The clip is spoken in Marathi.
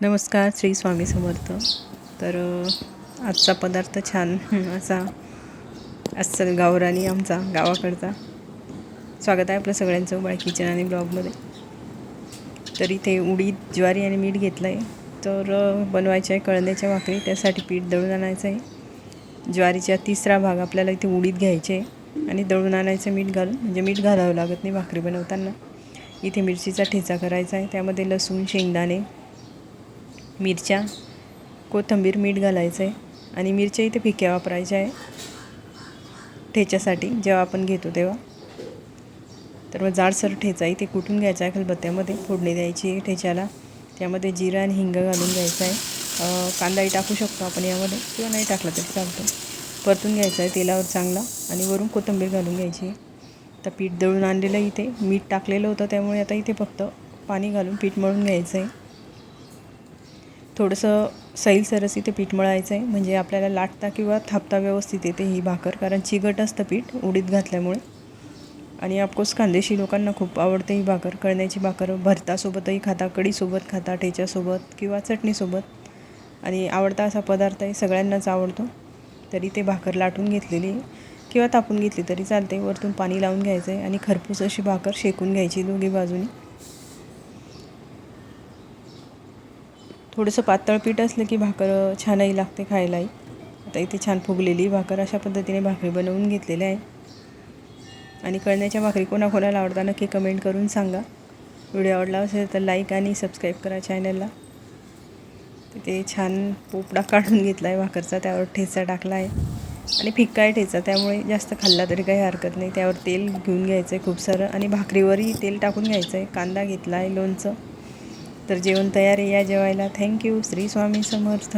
नमस्कार श्री स्वामी समर्थ. तर आजचा पदार्थ छान असा अस्सल गावरानी आमचा गावाकडचा. स्वागत आहे आपलं सगळ्यांचं बाळ किचन आणि ब्लॉगमध्ये. तर इथे उडीद ज्वारी आणि मीठ घेतलं आहे तर बनवायचं आहे कळण्याच्या भाकरी त्यासाठी पीठ दळून आणायचं आहे ज्वारीचा तिसरा भाग आपल्याला इथे उडीद घ्यायचे आहे. आणि दळून आणायचं मीठ घालून म्हणजे मीठ घालावं लागत नाही भाकरी बनवताना. इथे मिरचीचा ठेचा करायचा आहे त्यामध्ये लसूण शेंगदाणे मिरच्या कोथिंबीर मीठ घालायचं आहे आणि मिरच्या इथे फिक्या वापरायच्या आहे. ठेच्यासाठी जेव्हा आपण घेतो तेव्हा. तर मग जाडसर ठेचा इथे कुटून घ्यायचा आहे? खलबत्त्यामध्ये फोडणी द्यायची आहे ठेच्याला. त्यामध्ये जिरा आणि हिंग घालून घ्यायचा आहे. कांदाही टाकू शकतो आपण यामध्ये किंवा नाही टाकला तरी चालतो. परतून घ्यायचा आहे तेलावर चांगला आणि वरून कोथिंबीर घालून घ्यायची आहे. तर पीठ दळून आणलेलं इथे. मीठ टाकलेलं होतं त्यामुळे आता इथे फक्त पाणी घालून पीठ मळून घ्यायचं आहे. थोडंसं सैलसरस इथे पीठ मळायचं आहे. म्हणजे आपल्याला लाटता किंवा थापता व्यवस्थित येते ही भाकर कारण चिकट असतं पीठ उडीत घातल्यामुळे. आणि ऑफकोर्स खानदेशी लोकांना खूप आवडते ही भाकर. कळण्याची भाकर भरतासोबतही खाता कढीसोबत खाता ठेच्यासोबत किंवा चटणीसोबत. आणि आवडता असा पदार्थ आहे सगळ्यांनाच आवडतो. तरी ते भाकर लाटून घेतलेली किंवा तापून घेतली तरी चालते. वरतून पाणी लावून घ्यायचं आहे आणि खरपूस अशी भाकर शेकून घ्यायची दोघी बाजूनी. थोडंसं पातळ पीठ असलं की भाकर छानही लागते खायलाही. आता इथे छान फुगलेली भाकर अशा पद्धतीने भाकरी बनवून घेतलेल्या आहे. आणि कळण्याच्या भाकरी कोणाकोणाला आवडता नक्की कमेंट करून सांगा. व्हिडिओ आवडला असेल तर लाईक आणि सबस्क्राईब करा चॅनलला. तिथे छान पोपडा काढून घेतला आहे भाकरचा त्यावर ठेचा टाकला आहे आणि फिक्का आहे ठेचा त्यामुळे जास्त खाल्ला तरी काही हरकत नाही. त्यावर तेल घेऊन घ्यायचं आहे खूप सारं. आणि भाकरीवरही तेल टाकून घ्यायचं आहे कांदा घेतला आहे लोणचं. तर जेवण तयार आहे या जेवायला. Thank you Shri Swami Samarth.